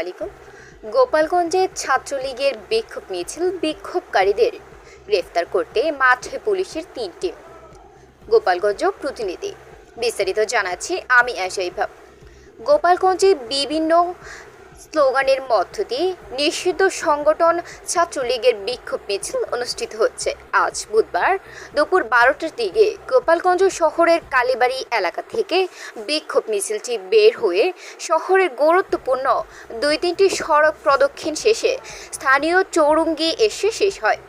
আলাইকুম। গোপালগঞ্জে ছাত্রলীগের বিক্ষোভ মিছিল বিক্ষোভকারীদের গ্রেফতার করতে মাঠে পুলিশের তিন টিম। গোপালগঞ্জ প্রতিনিধি বিস্তারিত জানাচ্ছি আমি আশাইভাব গোপালগঞ্জে বিভিন্ন স্লোগানের মধ্য দিয়ে নিষিদ্ধ সংগঠন ছাত্রলীগের বিক্ষোভ মিছিল অনুষ্ঠিত হচ্ছে। আজ বুধবার দুপুর বারোটার দিকে গোপালগঞ্জ শহরের কালীবাড়ি এলাকা থেকে বিক্ষোভ মিছিলটি বের হয়ে শহরের গুরুত্বপূর্ণ দুই তিনটি সড়ক প্রদক্ষিণ শেষে স্থানীয় চৌরঙ্গি এসে শেষ হয়।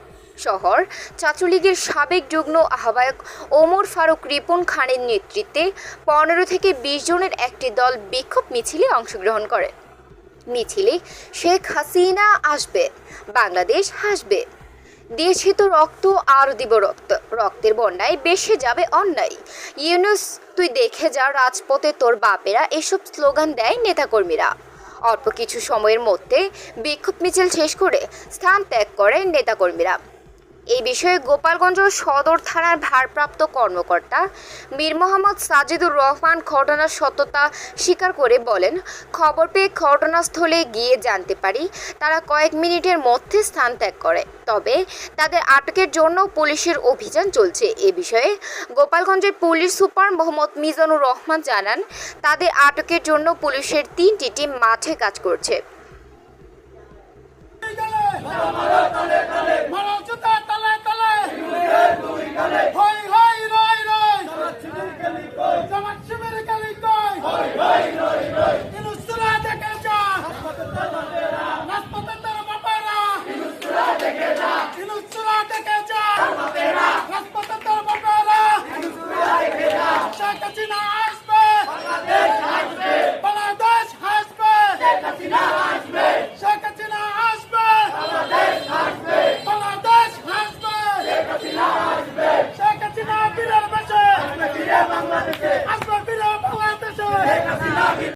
শহর ছাত্রলীগের সাবেক যুগ্ম আহ্বায়ক ওমর ফারুক রিপন খানের নেতৃত্বে পনেরো থেকে বিশ জনের একটি দল বিক্ষোভ মিছিলে অংশগ্রহণ করে। মিছিলে শেখ হাসিনা আসবে, বাংলাদেশ হাসবে। দিয়েছি তো রক্ত আর দিব রক্ত, রক্তের বন্যায় বেশি যাবে অন্যায়। ইউনুস, তুই দেখে যা রাজপথে তোর বাপেরা এসব স্লোগান দেয় নেতাকর্মীরা। অল্প কিছু সময়ের মধ্যে বিক্ষোভ মিছিল শেষ করে স্থান ত্যাগ করেন নেতাকর্মীরা। এই বিষয়ে গোপালগঞ্জ সদর থানার ভারপ্রাপ্ত কর্মকর্তা মীর মোহাম্মদ সাজিদুর রহমান ঘটনার সত্যতা স্বীকার করে বলেন, খবর পেয়ে ঘটনাস্থলে গিয়ে জানতে পারি তারা কয়েক মিনিটের মধ্যে স্থান ত্যাগ করে। তবে তাদের আটকের জন্য পুলিশের অভিযান চলছে। এ বিষয়ে গোপালগঞ্জের পুলিশ সুপার মোহাম্মদ মিজানুর রহমান জানান, তাদের আটকের জন্য পুলিশের তিনটি টিম মাঠে কাজ করছে।